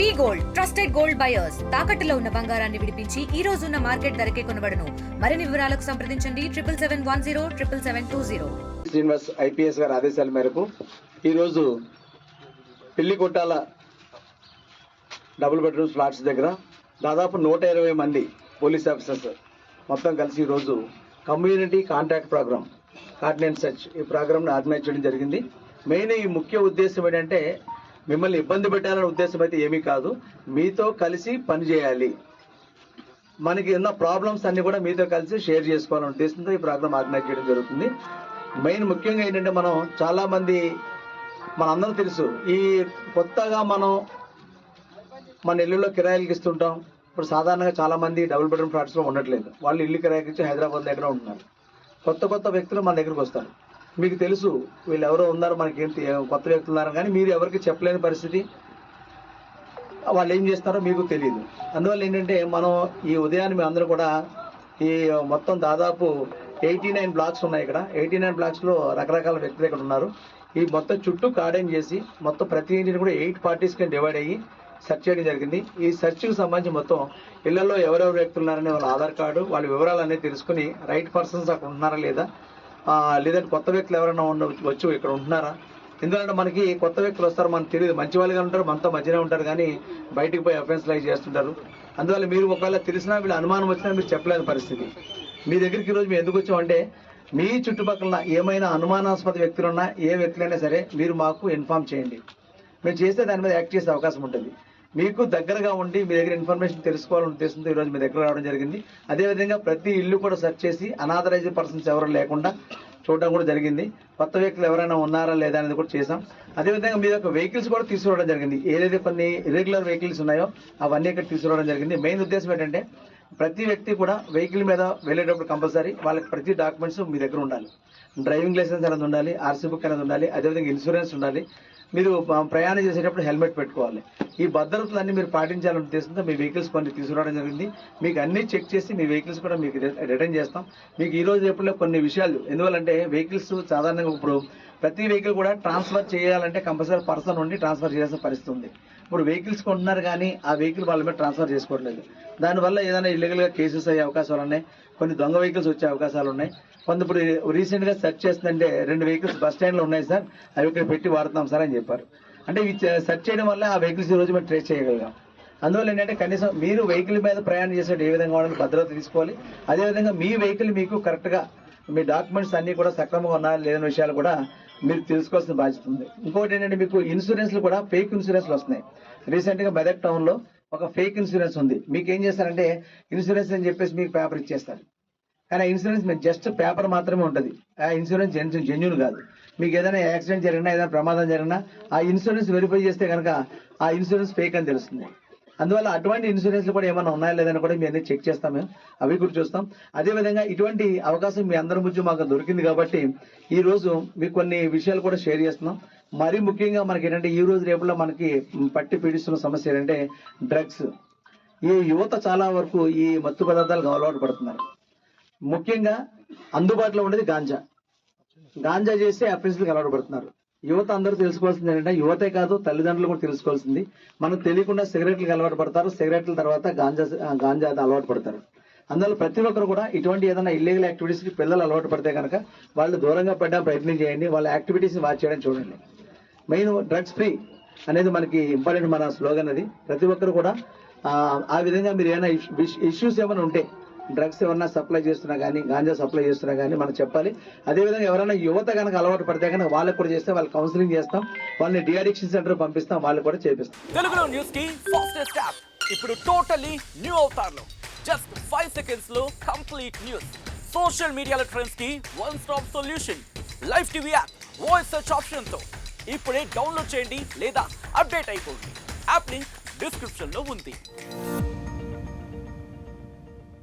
V gold trusted gold buyers తాకట్టులో ఉన్న బంగారాన్ని విడిపించి ఈ రోజు ఉన్న మార్కెట్ ధరకే కొనబడను. మరిన్ని వివరాలకు సంప్రదించండి triple seven one zero triple seven two zero. Srinivas IPS గారి ఆదేశాల మేరకు ఈరోజు పిల్లి కొట్టాల డబుల్ బెడ్రూమ్ ఫ్లాట్స్ దగ్గర దాదాపు నూట ఇరవై మంది పోలీస్ ఆఫీసర్స్ మొత్తం కలిసి ఈరోజు community contract programme cordon and search ఈ ప్రోగ్రామ్ను ఆర్గనైజ్ చేయడం జరిగింది. మెయిన్ ఈ ముఖ్య ఉద్దేశం ఏంటంటే మిమ్మల్ని ఇబ్బంది పెట్టాలనే ఉద్దేశం అయితే ఏమీ కాదు. మీతో కలిసి పని చేయాలి. మనకి ఉన్న ప్రాబ్లమ్స్ అన్ని కూడా మీతో కలిసి షేర్ చేసుకోవాలనే ఉద్దేశంతో ఈ ప్రోగ్రామ్ ఆర్గనైజ్ చేయడం జరుగుతుంది. మెయిన్ ముఖ్యంగా ఏంటంటే మనం చాలా మంది మనందరం తెలుసు ఈ కొత్తగా మనం మన ఇల్లులో కిరాయిలకి ఇస్తుంటాం. ఇప్పుడు సాధారణంగా చాలా మంది డబుల్ బెడ్రూమ్ ఫ్లాట్స్లో ఉండట్లేదు. వాళ్ళు ఇల్లు కిరాయికి ఇచ్చి హైదరాబాద్ దగ్గర ఉంటున్నారు. కొత్త కొత్త వ్యక్తులు మన దగ్గరకు వస్తారు. మీకు తెలుసు వీళ్ళు ఎవరో ఉన్నారు మనకి కొత్త వ్యక్తులు ఉన్నారు కానీ మీరు ఎవరికి చెప్పలేని పరిస్థితి. వాళ్ళు ఏం చేస్తారో మీకు తెలియదు అందువల్ల ఏంటంటే మనం ఈ ఉదయాన్ని మేము అందరూ కూడా ఈ మొత్తం దాదాపు ఎయిటీ నైన్ బ్లాక్స్ ఉన్నాయి ఇక్కడ. ఎయిటీ నైన్ బ్లాక్స్లో రకరకాల వ్యక్తులు ఇక్కడ ఉన్నారు. ఈ మొత్తం చుట్టూ కార్డెన్ చేసి మొత్తం ప్రతి ఇంటిని కూడా ఎయిట్ పార్టీస్ కింద డివైడ్ అయ్యి సెర్చ్ చేయడం జరిగింది. ఈ సెర్చ్కి సంబంధించి మొత్తం ఇళ్ళలో ఎవరెవరు వ్యక్తులు ఉన్నారని వాళ్ళ ఆధార్ కార్డు వాళ్ళ వివరాలు అనేది తెలుసుకుని రైట్ పర్సన్స్ అక్కడ ఉన్నారా లేదా లేదంటే కొత్త వ్యక్తులు ఎవరైనా ఉన్న వచ్చి ఇక్కడ ఉంటున్నారా? ఎందుకంటే మనకి కొత్త వ్యక్తులు వస్తారు మనకు తెలియదు. మంచి వాళ్ళుగా ఉంటారు మనతో మధ్యనే ఉంటారు కానీ బయటికి పోయి అఫెన్స్ లైక్ చేస్తుంటారు. అందువల్ల మీరు ఒకవేళ తెలిసినా వీళ్ళు అనుమానం వచ్చినా మీరు చెప్పలేని పరిస్థితి. మీ దగ్గరికి ఈరోజు మేము ఎందుకు వచ్చామంటే మీ చుట్టుపక్కల ఏమైనా అనుమానాస్పద వ్యక్తులున్నా ఏ వ్యక్తులైనా సరే మీరు మాకు ఇన్ఫార్మ్ చేయండి. మేము చేస్తే దాని మీద యాక్ట్ చేసే అవకాశం ఉంటుంది. మీకు దగ్గరగా ఉండి మీ దగ్గర ఇన్ఫర్మేషన్ తెలుసుకోవాలని ఉద్దేశంతో ఈ రోజు మీ దగ్గర రావడం జరిగింది. అదేవిధంగా ప్రతి ఇల్లు కూడా సెర్చ్ చేసి అనాథరైజ్డ్ పర్సన్స్ ఎవరు లేకుండా చూడడం కూడా జరిగింది. కొత్త వ్యక్తులు ఎవరైనా ఉన్నారా లేదా అనేది కూడా చేసాం అదేవిధంగా మీ యొక్క వెహికల్స్ కూడా తీసుకురావడం జరిగింది. ఏదైతే కొన్ని ఇరెగ్యులర్ వెహికల్స్ ఉన్నాయో అవన్నీ ఇక్కడ తీసుకురావడం జరిగింది. మెయిన్ ఉద్దేశం ఏంటంటే ప్రతి వ్యక్తి కూడా వెహికల్ మీద వెళ్ళేటప్పుడు కంపల్సరీ వాళ్ళకి ప్రతి డాక్యుమెంట్స్ మీ దగ్గర ఉండాలి. డ్రైవింగ్ లైసెన్స్ అనేది ఉండాలి ఆర్సీ బుక్ అనేది ఉండాలి అదేవిధంగా ఇన్సూరెన్స్ ఉండాలి. మీరు ప్రయాణం చేసేటప్పుడు హెల్మెట్ పెట్టుకోవాలి. ఈ భద్రతలన్నీ మీరు పాటించాలనే ఉద్దేశంతో మీ వెహికల్స్ కొన్ని తీసుకురావడం జరిగింది. మీకు అన్ని చెక్ చేసి మీ వెహికల్స్ కూడా మీకు రిటర్న్ చేస్తాం. మీకు ఈ రోజు రేపులో కొన్ని విషయాలు ఎందువల్లంటే వెహికల్స్ సాధారణంగా ఇప్పుడు ప్రతి వెహికల్ కూడా ట్రాన్స్ఫర్ చేయాలంటే కంపల్సరీ పర్సన్ ఉండి ట్రాన్స్ఫర్ చేయాల్సిన పరిస్థితి ఉంది. ఇప్పుడు వెహికల్స్ కొంటున్నారు కానీ ఆ వెహికల్ వాళ్ళ మీద ట్రాన్స్ఫర్ చేసుకోవట్లేదు. దానివల్ల ఏదైనా ఇల్లీగల్గా కేసెస్ అయ్యే అవకాశాలు ఉన్నాయి. కొన్ని దొంగ వెహికల్స్ వచ్చే అవకాశాలు ఉన్నాయి. కొంత ఇప్పుడు రీసెంట్గా సెర్చ్ చేస్తుందంటే రెండు వెహికల్స్ బస్ స్టాండ్లో ఉన్నాయి సార్. అవి ఇక్కడ పెట్టి వాడుతున్నాం సార్ అని చెప్పారు. అంటే ఇవి సెర్చ్ చేయడం వల్ల ఆ వెహికల్స్ ఈరోజు రోజు మేము ట్రేస్ చేయగలిగాం. అందువల్ల ఏంటంటే కనీసం మీరు వెహికల్ మీద ప్రయాణం చేసేటప్పుడు ఏ విధంగా ఉండాలి భద్రత తీసుకోవాలి. అదేవిధంగా మీ వెహికల్ మీకు కరెక్ట్గా మీ డాక్యుమెంట్స్ అన్నీ కూడా సక్రమంగా ఉన్నాయా లేదని విషయాలు కూడా మీరు తెలుసుకోవాల్సిన బాధ్యత ఉంది. ఇంకోటి ఏంటంటే మీకు ఇన్సూరెన్స్లు కూడా ఫేక్ ఇన్సూరెన్స్లు వస్తున్నాయి. రీసెంట్గా మెదక్ టౌన్లో ఒక ఫేక్ ఇన్సూరెన్స్ ఉంది. మీకు ఏం చేస్తారంటే ఇన్సూరెన్స్ అని చెప్పేసి మీకు పేపర్ ఇచ్చేస్తారు. కానీ ఆ ఇన్సూరెన్స్ మీకు జస్ట్ పేపర్ మాత్రమే ఉంటుంది. ఆ ఇన్సూరెన్స్ జెన్యున్ కాదు. మీకు ఏదైనా యాక్సిడెంట్ జరిగినా ఏదైనా ప్రమాదం జరిగినా ఆ ఇన్సూరెన్స్ వెరిఫై చేస్తే కనుక ఆ ఇన్సూరెన్స్ ఫేక్ అని తెలుస్తుంది. అందువల్ల అటువంటి ఇన్సూరెన్స్ కూడా ఏమైనా ఉన్నాయా లేదని కూడా మీ అన్ని చెక్ చేస్తాం మేము. అవి కూడా చూస్తాం. అదే విధంగా ఇటువంటి అవకాశం మీ అందరి ముందు మాకు దొరికింది కాబట్టి ఈ రోజు మీకు కొన్ని విషయాలు కూడా షేర్ చేస్తున్నాం. మరీ ముఖ్యంగా మనకి ఏంటంటే ఈ రోజు రేపులో మనకి పట్టి పీడిస్తున్న సమస్య ఏంటంటే డ్రగ్స్. ఈ యువత చాలా వరకు ఈ మత్తు పదార్థాలకు అలవాటు పడుతున్నారు. ముఖ్యంగా అందుబాటులో ఉండేది గాంజా. గాంజా చేసి అఫెన్స్లకు అలవాటు పడుతున్నారు. యువత అందరూ తెలుసుకోవాల్సింది ఏంటంటే యువతే కాదు తల్లిదండ్రులు కూడా తెలుసుకోవాల్సింది. మనకు తెలియకుండా సిగరెట్లకు అలవాటు పడతారు సిగరెట్ల తర్వాత గాంజా గాంజా అలవాటు పడతారు. అందువల్ల ప్రతి ఒక్కరు కూడా ఇటువంటి ఏదైనా ఇల్లీగల్ యాక్టివిటీస్కి పిల్లలు అలవాటు పడితే కనుక వాళ్ళు దూరంగా పడ్డా ప్రయత్నం చేయండి వాళ్ళ యాక్టివిటీస్ వాచ్ చేయడం చూడండి. మెయిన్ డ్రగ్స్ ఫ్రీ అనేది మనకి ఇంపార్టెంట్ మన స్లోగన్ అది. ప్రతి ఒక్కరు కూడా ఆ, ఆ విధంగా మీరు ఏమైనా ఇష్యూస్ ఏమైనా ఉంటే డ్రగ్స్ ఏమన్నా సప్లై చేస్తున్నా కానీ గాంజా సప్లై చేస్తున్నా కానీ మనం చెప్పాలి. అదేవిధంగా ఎవరైనా యువత కనుక అలవాటు పడితే కనుక వాళ్ళకి కూడా చేస్తే వాళ్ళు కౌన్సిలింగ్ చేస్తాం. వాళ్ళని డిఆడిక్షన్ సెంటర్ పంపిస్తాం. వాళ్ళు కూడా చేపిస్తాం. తెలుగులో న్యూస్కి ఫాస్టెస్ట్ యాప్ ఇప్పుడు టోటలీ న్యూ అవుతారు జస్ట్ ఫైవ్ సెకండ్స్లో కంప్లీట్ న్యూస్ సోషల్ మీడియాలో ట్రెండ్స్కి one stop solution live TV app voice search ఆప్షన్తో. ఇప్పుడే డౌన్లోడ్ చేయండి లేదా అప్డేట్ అయిపోండి. యాప్ లింక్ డిస్క్రిప్షన్లో ఉంది.